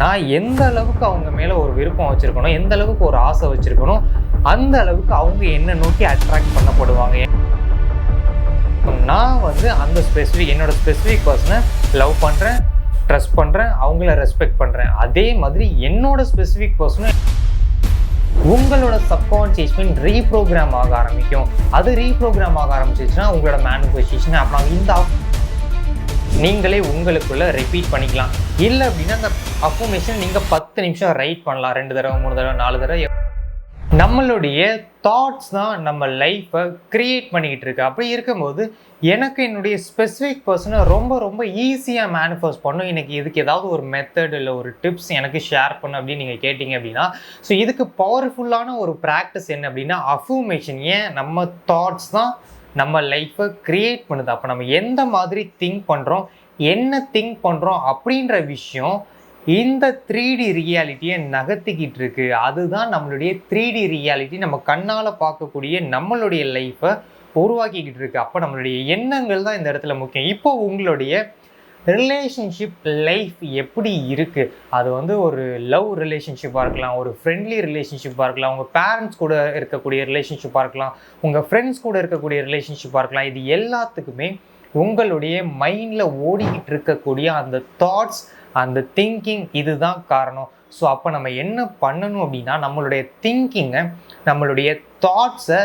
நான் எந்த அளவுக்கு அவங்க மேலே ஒரு விருப்பம் வச்சுருக்கணும் எந்த அளவுக்கு ஒரு ஆசை வச்சுருக்கணும் அந்த அளவுக்கு அவங்க என்ன நோக்கி அட்ராக்ட் பண்ணப்படுவாங்க. நான் வந்து அந்த ஸ்பெசிஃபிக் என்னோட ஸ்பெசிஃபிக் பர்சனை லவ் பண்ணுறேன் ட்ரஸ்ட் பண்ணுறேன் அவங்கள ரெஸ்பெக்ட் பண்ணுறேன் அதே மாதிரி என்னோட ஸ்பெசிஃபிக் பர்சனை உங்களோட சப்கான்சியஸ் மைண்ட் ரீப்ரோக்ராம் ஆக ஆரம்பிக்கும். அது ரீப்ரோக்ராம் ஆக ஆரம்பிச்சிச்சுன்னா உங்களோட மேனிஃபெஸ்டேஷன் அப்புறம் இந்த நீங்களே உங்களுக்குள்ளே ரிப்பீட் பண்ணிக்கலாம். இல்லை அப்படின்னா அந்த அஃபர்மேஷன் நீங்கள் பத்து நிமிஷம் ரைட் பண்ணலாம். ரெண்டு தடவை மூணு தடவை நாலு தடவை. நம்மளுடைய தாட்ஸ் தான் நம்ம லைஃப்பை க்ரியேட் பண்ணிக்கிட்டு இருக்கு. அப்படி இருக்கும்போது எனக்கு என்னுடைய ஸ்பெசிஃபிக் பர்சனை ரொம்ப ரொம்ப ஈஸியாக மேனிஃபெஸ்ட் பண்ணும். எனக்கு இதுக்கு ஏதாவது ஒரு மெத்தட் இல்லை ஒரு டிப்ஸ் எனக்கு ஷேர் பண்ணு அப்படின்னு நீங்கள் கேட்டிங்க அப்படின்னா ஸோ இதுக்கு பவர்ஃபுல்லான ஒரு ப்ராக்டிஸ் என்ன அப்படின்னா அஃபர்மேஷன் ஏன்? நம்ம தாட்ஸ் தான் நம்ம லைஃப்பை க்ரியேட் பண்ணுது. அப்போ நம்ம எந்த மாதிரி திங்க் பண்ணுறோம் என்ன திங்க் பண்ணுறோம் அப்படின்ற விஷயம் இந்த த்ரீ டி ரியாலிட்டியை நகர்த்திக்கிட்டு இருக்கு. அதுதான் நம்மளுடைய த்ரீ டி ரியாலிட்டி நம்ம கண்ணால் பார்க்கக்கூடிய நம்மளுடைய லைஃப்பை உருவாக்கிக்கிட்டு இருக்கு. அப்போ நம்மளுடைய எண்ணங்கள் தான் இந்த இடத்துல முக்கியம். இப்போ உங்களுடைய ரிலேஷன்ஷிப் லைஃப் எப்படி இருக்குது அது வந்து ஒரு லவ் ரிலேஷன்ஷிப்பாக இருக்கலாம் ஒரு ஃப்ரெண்ட்லி ரிலேஷன்ஷிப்பாக இருக்கலாம் உங்கள் பேரண்ட்ஸ் கூட இருக்கக்கூடிய ரிலேஷன்ஷிப்பாக இருக்கலாம் உங்கள் ஃப்ரெண்ட்ஸ் கூட இருக்கக்கூடிய ரிலேஷன்ஷிப்பாக இருக்கலாம். இது எல்லாத்துக்குமே உங்களுடைய மைண்டில் ஓடிக்கிட்டு இருக்கக்கூடிய அந்த தாட்ஸ் அந்த திங்கிங் இதுதான் காரணம். ஸோ அப்போ நம்ம என்ன பண்ணணும் அப்படின்னா நம்மளுடைய திங்கிங்கை நம்மளுடைய தாட்ஸை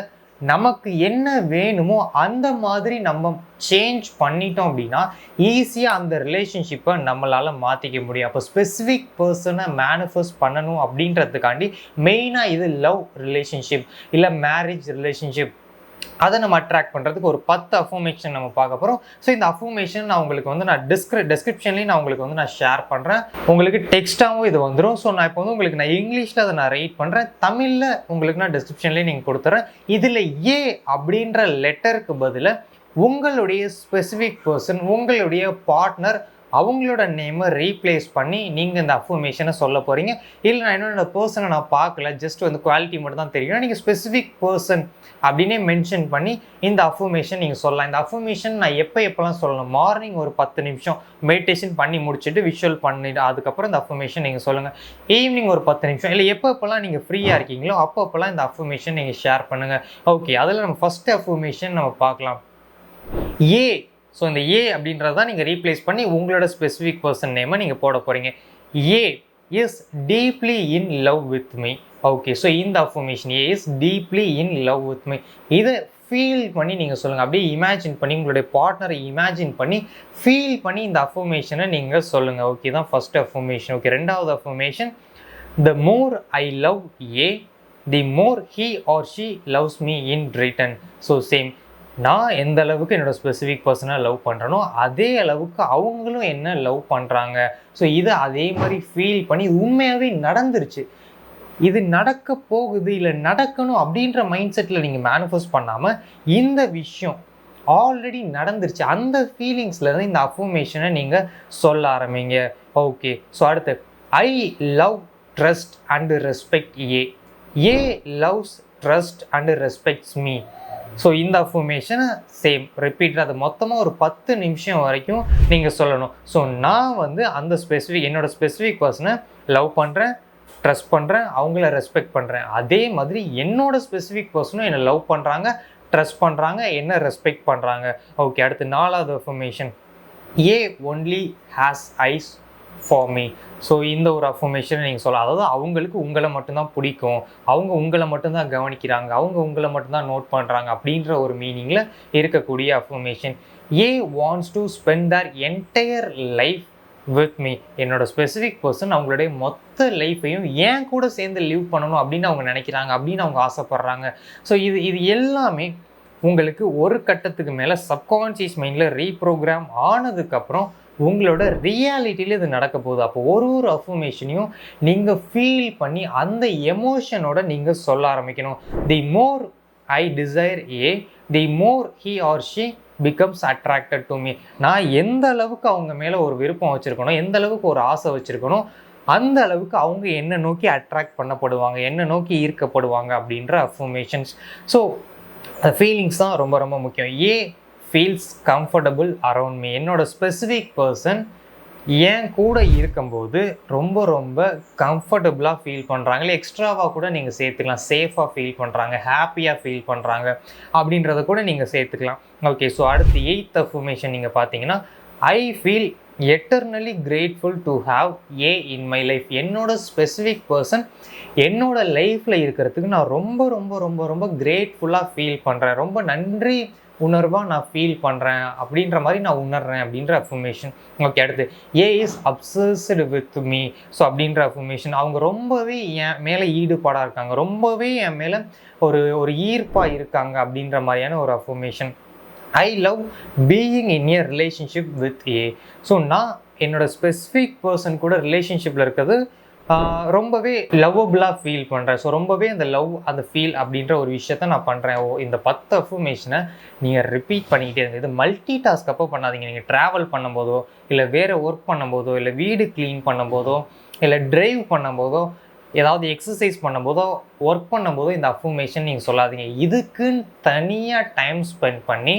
நமக்கு என்ன வேணுமோ அந்த மாதிரி நம்ம சேஞ்ச் பண்ணிட்டோம் அப்படின்னா ஈஸியாக அந்த ரிலேஷன்ஷிப்பை நம்மளால் மாற்றிக்க முடியும். அப்போ ஸ்பெசிஃபிக் பர்சனை மேனிஃபெஸ்ட் பண்ணணும் அப்படின்றதுக்காண்டி மெயினாக இது லவ் ரிலேஷன்ஷிப் இல்லை மேரேஜ் ரிலேஷன்ஷிப் அதை நம்ம அட்ராக்ட் பண்ணுறதுக்கு ஒரு பத்து அஃபர்மேஷன் நம்ம பார்க்க போகிறோம் ஸோ இந்த அஃபர்மேஷன் நான் உங்களுக்கு வந்து நான் டிஸ்கிரி டிஸ்கிரிப்ஷன்லேயும் நான் உங்களுக்கு வந்து நான் ஷேர் பண்ணுறேன் உங்களுக்கு டெக்ஸ்ட்டாகவும் இது வந்துடும் ஸோ நான் இப்போ வந்து உங்களுக்கு நான் இங்கிலீஷில் அதை நான் ரைட் பண்ணுறேன் தமிழில் உங்களுக்கு நான் டிஸ்கிரிப்ஷன்லேயும் நீங்கள் கொடுத்துறேன். இதில் ஏ அப்படின்ற லெட்டருக்கு பதிலாக உங்களுடைய ஸ்பெசிஃபிக் பர்சன் உங்களுடைய பார்ட்னர் அவங்களோட நேமை ரீப்ளேஸ் பண்ணி நீங்கள் இந்த அஃபர்மேஷனை சொல்ல போகிறீங்க இல்லை நான் என்னோட பர்சனை நான் பார்க்கல ஜஸ்ட் வந்து குவாலிட்டி மட்டும் தான் தெரியும். நீங்கள் ஸ்பெசிஃபிக் பர்சன் அப்படின்னே மென்ஷன் பண்ணி இந்த அஃபர்மேஷன் நீங்கள் சொல்லலாம். இந்த அஃபர்மேஷன் நான் எப்போ எப்போல்லாம் சொல்லணும்? மார்னிங் ஒரு பத்து நிமிஷம் மெடிடேஷன் பண்ணி முடிச்சுட்டு விஷுவல் பண்ணிட்டு அதுக்கப்புறம் இந்த அஃபர்மேஷன் நீங்கள் சொல்லுங்கள் ஈவினிங் ஒரு பத்து நிமிஷம். இல்லை எப்போ எப்போல்லாம் நீங்கள் ஃப்ரீயாக இருக்கீங்களோ அப்போ அப்போல்லாம் இந்த அஃபர்மேஷன் நீங்கள் ஷேர் பண்ணுங்கள் ஓகே அதில் நம்ம ஃபஸ்ட்டு அஃபர்மேஷன் நம்ம பார்க்கலாம். ஏ ஸோ இந்த ஏ அப்படின்றது தான் நீங்கள் ரீப்ளேஸ் பண்ணி உங்களோட ஸ்பெசிஃபிக் பர்சன் நேமை நீங்கள் போட போகிறீங்க A is deeply in love with me okay so இந்த affirmation A is deeply in love with me இதை ஃபீல் பண்ணி நீங்கள் சொல்லுங்கள் அப்படியே இமேஜின் பண்ணி உங்களுடைய பார்ட்னரை இமேஜின் பண்ணி ஃபீல் பண்ணி இந்த அஃபர்மேஷனை நீங்கள் சொல்லுங்கள் ஓகே தான் ஃபஸ்ட் அஃபர்மேஷன் ஓகே ரெண்டாவது affirmation the more I love A the more he or she loves me in return so same நான் எந்த அளவுக்கு என்னோடய ஸ்பெசிஃபிக் பர்சனை லவ் பண்ணுறனோ அதே அளவுக்கு அவங்களும் என்ன லவ் பண்ணுறாங்க ஸோ இதை அதே மாதிரி ஃபீல் பண்ணி உண்மையாகவே நடந்துருச்சு. இது நடக்க போகுது இல்லை நடக்கணும் அப்படின்ற மைண்ட் செட்டில் நீங்கள் மேனிஃபெஸ்ட் பண்ணாமல் இந்த விஷயம் ஆல்ரெடி நடந்துருச்சு. அந்த ஃபீலிங்ஸ்லேருந்து இந்த அஃபர்மேஷனை நீங்கள் சொல்ல ஆரம்பிங்க. ஓகே ஸோ அடுத்து I love trust and respect A A loves trust and respects me so இந்த அஃபர்மேஷனை சேம் ரிப்பீட் அது மொத்தமாக ஒரு பத்து நிமிஷம் வரைக்கும் நீங்கள் சொல்லணும். ஸோ நான் வந்து அந்த ஸ்பெசிஃபிக் என்னோடய ஸ்பெசிஃபிக் பர்சனை லவ் பண்ணுறேன் ட்ரஸ்ட் பண்ணுறேன் அவங்கள ரெஸ்பெக்ட் பண்ணுறேன் அதே மாதிரி என்னோட ஸ்பெசிஃபிக் பர்சனும் என்னை லவ் பண்ணுறாங்க ட்ரஸ்ட் பண்ணுறாங்க என்ன ரெஸ்பெக்ட் பண்ணுறாங்க ஓகே அடுத்து நாலாவது affirmation A only has eyes for me so இந்த ஒரு அஃபர்மேஷனை நீங்கள் சொல்லலாம் அதாவது அவங்களுக்கு உங்களை மட்டும்தான் பிடிக்கும். அவங்க உங்களை மட்டும்தான் கவனிக்கிறாங்க. அவங்க உங்களை மட்டும்தான் நோட் பண்ணுறாங்க அப்படின்ற ஒரு மீனிங்கில் இருக்கக்கூடிய affirmation A wants to spend their entire life with me என்னோட ஸ்பெசிஃபிக் பர்சன் அவங்களுடைய மொத்த லைஃப்பையும் ஏன் கூட சேர்ந்து லிவ் பண்ணணும் அப்படின்னு அவங்க நினைக்கிறாங்க அப்படின்னு அவங்க ஆசைப்பட்றாங்க. ஸோ இது இது எல்லாமே உங்களுக்கு ஒரு கட்டத்துக்கு மேலே சப்கான்சியஸ் மைண்டில் ரீப்ரோக்ராம் ஆனதுக்கப்புறம் உங்களோட ரியாலிட்டியில் இது நடக்க போகுது. அப்போ ஒரு ஒரு அஃபர்மேஷனையும் நீங்கள் ஃபீல் பண்ணி அந்த எமோஷனோட நீங்கள் சொல்ல ஆரம்பிக்கணும். The more I desire A the more he or she becomes attracted to me நான் எந்த அளவுக்கு அவங்க மேலே ஒரு விருப்பம் வச்சுருக்கணும் எந்த அளவுக்கு ஒரு ஆசை வச்சுருக்கணும் அந்த அளவுக்கு அவங்க என்ன நோக்கி அட்ராக்ட் பண்ணப்படுவாங்க என்ன நோக்கி ஈர்க்கப்படுவாங்க அப்படின்ற அஃபர்மேஷன்ஸ் ஸோ ஃபீலிங்ஸ் தான் ரொம்ப ரொம்ப முக்கியம். A feels comfortable around me என்னோட ஸ்பெசிஃபிக் பர்சன் என் கூட இருக்கும்போது ரொம்ப ரொம்ப கம்ஃபர்டபுளாக ஃபீல் பண்ணுறாங்க இல்லை எக்ஸ்ட்ராவாக கூட நீங்கள் சேர்த்துக்கலாம். சேஃபாக ஃபீல் பண்ணுறாங்க ஹாப்பியாக ஃபீல் பண்ணுறாங்க அப்படின்றத கூட நீங்கள் சேர்த்துக்கலாம். ஓகே ஸோ அடுத்து எயித் அஃபர்மேஷன் நீங்கள் பார்த்தீங்கன்னா I feel eternally grateful to have A in my life என்னோட ஸ்பெசிஃபிக் பர்சன் என்னோட லைஃப்பில் இருக்கிறதுக்கு நான் ரொம்ப ரொம்ப ரொம்ப ரொம்ப கிரேட்ஃபுல்லாக ஃபீல் பண்ணுறேன் ரொம்ப நன்றி உணர்வாக நான் ஃபீல் பண்ணுறேன் அப்படின்ற மாதிரி நான் உணர்றேன் அப்படின்ற அஃபர்மேஷன் ஓகே அடுத்து a is obsessed with me so அப்படின்ற அஃபர்மேஷன் அவங்க ரொம்பவே என் மேலே ஈடுபாடாக இருக்காங்க. ரொம்பவே என் மேலே ஒரு ஒரு ஈர்ப்பாக இருக்காங்க அப்படின்ற மாதிரியான ஒரு affirmation I love being in year relationship with a so நான் என்னோட ஸ்பெசிஃபிக் பர்சன் கூட ரிலேஷன்ஷிப்பில் இருக்கிறது ரொம்பவே லவ்வபுளாக ஃபீல் பண்ணுறேன் ஸோ ரொம்பவே அந்த லவ் அந்த ஃபீல் அப்படின்ற ஒரு விஷயத்த நான் பண்ணுறேன் ஓ இந்த பத்து அஃபர்மேஷனை நீங்கள் ரிப்பீட் பண்ணிக்கிட்டே இருங்க. இது மல்டி டாஸ்க் அப்போ பண்ணாதீங்க. நீங்கள் ட்ராவல் பண்ணும்போதோ இல்லை வேறு ஒர்க் பண்ணும்போதோ இல்லை வீடு க்ளீன் பண்ணும்போதோ இல்லை ட்ரைவ் பண்ணும்போதோ ஏதாவது எக்ஸசைஸ் பண்ணும்போதோ ஒர்க் பண்ணும்போதோ இந்த அஃபர்மேஷன் நீங்கள் சொல்லாதீங்க. இதுக்குன்னு தனியாக டைம் ஸ்பெண்ட் பண்ணி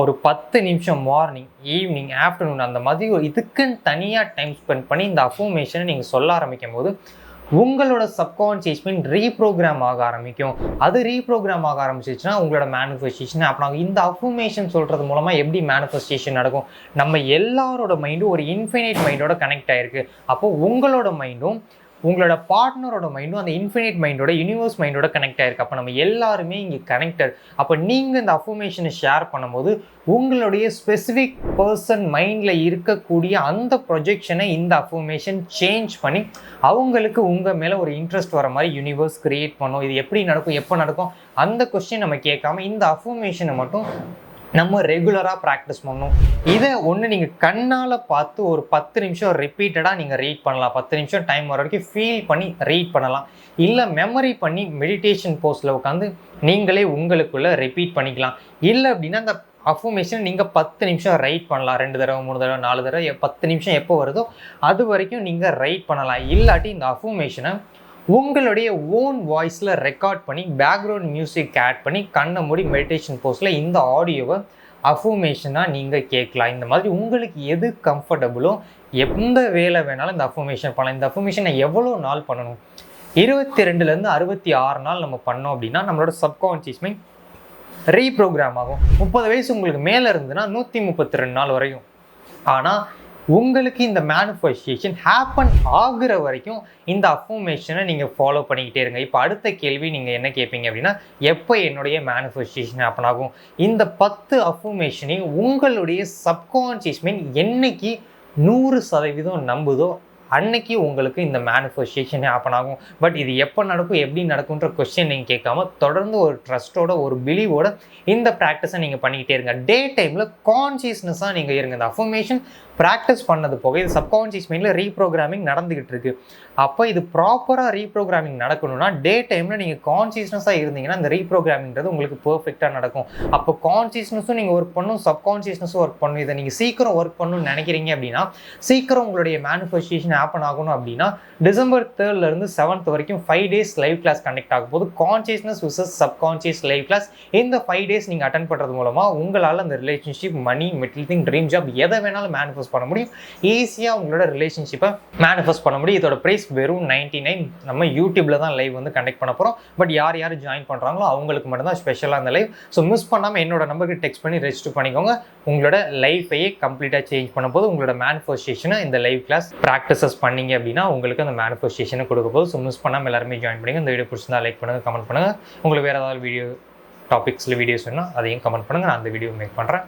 ஒரு பத்து நிமிஷம் மார்னிங் ஈவினிங் ஆஃப்டர்நூன் அந்த மாதிரி ஒரு இதுக்குன்னு தனியாக டைம் ஸ்பெண்ட் பண்ணி இந்த அஃபர்மேஷனை நீங்கள் சொல்ல ஆரம்பிக்கும் போது உங்களோட சப்கான்சியஸ் மைண்ட் ரீப்ரோக்ராம் ஆக ஆரம்பிக்கும். அது ரீப்ரோக்ராம் ஆக ஆரம்பிச்சிச்சுன்னா உங்களோட மேனிஃபெஸ்டேஷன் அப்புறம் இந்த அஃபர்மேஷன் சொல்கிறது மூலமாக எப்படி மேனிஃபெஸ்டேஷன் நடக்கும்? நம்ம எல்லாரோட மைண்டும் ஒரு இன்ஃபினைட் மைண்டோட கனெக்ட் ஆயிருக்கு. அப்போது உங்களோட மைண்டும் உங்களோட பார்ட்னரோட மைண்டும் அந்த இன்ஃபினிட் மைண்டோட யூனிவர்ஸ் மைண்டோட கனெக்ட் ஆயிருக்கு. அப்போ நம்ம எல்லாருமே இங்கே கனெக்டட் அப்போ நீங்கள் இந்த அஃபர்மேஷனை ஷேர் பண்ணும்போது உங்களுடைய ஸ்பெசிஃபிக் பர்சன் மைண்டில் இருக்கக்கூடிய அந்த ப்ரொஜெக்ஷனை இந்த அஃபர்மேஷன் சேஞ்ச் பண்ணி அவங்களுக்கு உங்கள் மேலே ஒரு இன்ட்ரெஸ்ட் வர மாதிரி யூனிவர்ஸ் கிரியேட் பண்ணும். இது எப்படி நடக்கும் எப்போ நடக்கும் அந்த கொஸ்டின் நம்ம கேட்காம இந்த அஃபர்மேஷனை மட்டும் நம்ம ரெகுலராக ப்ராக்டிஸ் பண்ணணும். இதை ஒன்று நீங்கள் கண்ணால் பார்த்து ஒரு பத்து நிமிஷம் ரிப்பீட்டடாக நீங்கள் ரீட் பண்ணலாம். பத்து நிமிஷம் டைம் வர வரைக்கும் ஃபீல் பண்ணி ரீட் பண்ணலாம். இல்லை மெமரி பண்ணி மெடிடேஷன் போஸ்டில் உட்காந்து நீங்களே உங்களுக்குள்ளே ரிப்பீட் பண்ணிக்கலாம். இல்லை அப்படின்னா அந்த அஃபர்மேஷன் நீங்கள் பத்து நிமிஷம் ரைட் பண்ணலாம். ரெண்டு தடவை மூணு தடவை நாலு தடவை பத்து நிமிஷம் எப்போ வருதோ அது வரைக்கும் நீங்கள் ரைட் பண்ணலாம். இல்லாட்டி இந்த அஃபர்மேஷனை உங்களுடைய ஓன் வாய்ஸில் ரெக்கார்ட் பண்ணி பேக்ரவுண்ட் மியூசிக் ஆட் பண்ணி கண்ணை மூடி மெடிடேஷன் போஸ்டில் இந்த ஆடியோவை அஃபர்மேஷனாக நீங்கள் கேட்கலாம். இந்த மாதிரி உங்களுக்கு எது கம்ஃபர்டபுளோ எந்த வேலை வேணாலும் இந்த அஃபர்மேஷன் பண்ணலாம். இந்த அஃபர்மேஷனை எவ்வளோ நாள் பண்ணணும்? இருபத்தி ரெண்டுலேருந்து அறுபத்தி ஆறு நாள் நம்ம பண்ணோம் அப்படின்னா நம்மளோட சப்கான்சியஸ் மைண்ட் ரீப்ரோக்ராம் ஆகும். முப்பது வயசு உங்களுக்கு மேலே இருந்ததுன்னா நூற்றி முப்பத்தி ரெண்டு நாள் வரையும். ஆனால் உங்களுக்கு இந்த மேனிஃபெஸ்டேஷன் ஹேப்பன் ஆகுற வரைக்கும் இந்த அஃபர்மேஷனை நீங்கள் ஃபாலோ பண்ணிக்கிட்டே இருங்க. இப்போ அடுத்த கேள்வி நீங்கள் என்ன கேட்பீங்க அப்படின்னா எப்போ என்னுடைய மேனிஃபெஸ்டேஷன் ஹேப்பன் ஆகும்? இந்த பத்து அஃபர்மேஷனையும் உங்களுடைய சப்கான்ஷியஸ் மைண்ட் என்னைக்கு நூறு சதவீதம் நம்புதோ அன்னைக்கு உங்களுக்கு இந்த மேனிஃபெஸ்டேஷன் ஹேப்பன் ஆகும். பட் இது எப்போ நடக்கும் எப்படி நடக்கும்ன்ற கொஸ்டின் நீங்கள் கேட்காம தொடர்ந்து ஒரு ட்ரஸ்ட்டோட ஒரு பிலீவோட இந்த ப்ராக்டிஸை நீங்கள் பண்ணிக்கிட்டே இருங்க. டே டைமில் கான்சியஸ்னஸாக நீங்கள் இருங்க. இந்த அஃபர்மேஷன் ப்ராக்டிஸ் பண்ணது போக இது சப்கான்சியஸ் மைண்டில் ரீப்ரோக்ராமிங் நடந்துகிட்டு இருக்கு. அப்போ இது ப்ராப்பராக ரீப்ரோக்ராமிங் நடக்கணும்னா டே டைமில் நீங்கள் கான்சியஸ்னஸாக இருந்தீங்கன்னா இந்த ரீப்ரோக்ராமிங்கிறது உங்களுக்கு பர்ஃபெக்டாக நடக்கும். அப்போ கான்சியஸ்னஸும் நீங்கள் ஒர்க் பண்ணும் சப்கான்சியஸ்னஸும் ஒர்க் பண்ணும். இதை நீங்கள் சீக்கிரம் ஒர்க் பண்ணணும்னு நினைக்கிறீங்க அப்படின்னா சீக்கிரம் உங்களுடைய மேனிஃபெஸ்டேஷன் ஹேப்பன் ஆகணும் அப்படின்னா டிசம்பர் தேர்ட்லேருந்து செவன்த் வரைக்கும் five days live class conduct ஆகும். போது consciousness versus subconscious live class இந்த ஃபைவ் டேஸ் நீங்கள் அட்டன் பண்ணுறது மூலமாக உங்களால் அந்த relationship money metal thing dream job எதை வேணாலும் மேனிஃபெஸ்ட் பண்ண முடியும். ஈஸியாக உங்களோட ரிலேஷன்ஷிப்பை மேனிஃபெஸ்ட் பண்ண முடியும். இதோட ப்ரைஸ் வெறும் நைன்டி நைன் நம்ம யூடியூப்ல தான் லைவ் வந்து கண்டக்ட் பண்ண போகிறோம் பட் யார் யார் ஜாயின் பண்ணுறாங்களோ அவங்களுக்கு மட்டும்தான் ஸ்பெஷலாக அந்த லைவ் ஸோ மிஸ் பண்ணாமல் என்னோட நம்பருக்கு டெக்ஸ்ட் பண்ணி ரெஜிஸ்டர் பண்ணிக்கோங்க. உங்களோட லைஃபையே கம்ப்ளீட்டாக சேஞ்ச் பண்ண போது உங்களோட மேனிஃபெஸ்டேஷனை இந்த லைவ் கிளாஸ் ப்ராக்டிசஸ் பண்ணீங்க அப்படின்னா உங்களுக்கு அந்த மேனிஃபெஸ்டேஷனை கொடுக்க போது ஸோ மிஸ் பண்ணாமல் எல்லாருமே ஜாயின் பண்ணுங்க. இந்த வீடியோ பிடிச்சிருந்தா லைக் பண்ணுங்கள் கமெண்ட் பண்ணுங்கள் உங்களுக்கு வேறு ஏதாவது வீடியோ டாபிக்ஸில் வீடியோஸ் வேணும் அதையும் கமெண்ட் பண்ணுங்கள் நான் அந்த வீடியோ மேக் பண்ணுறேன்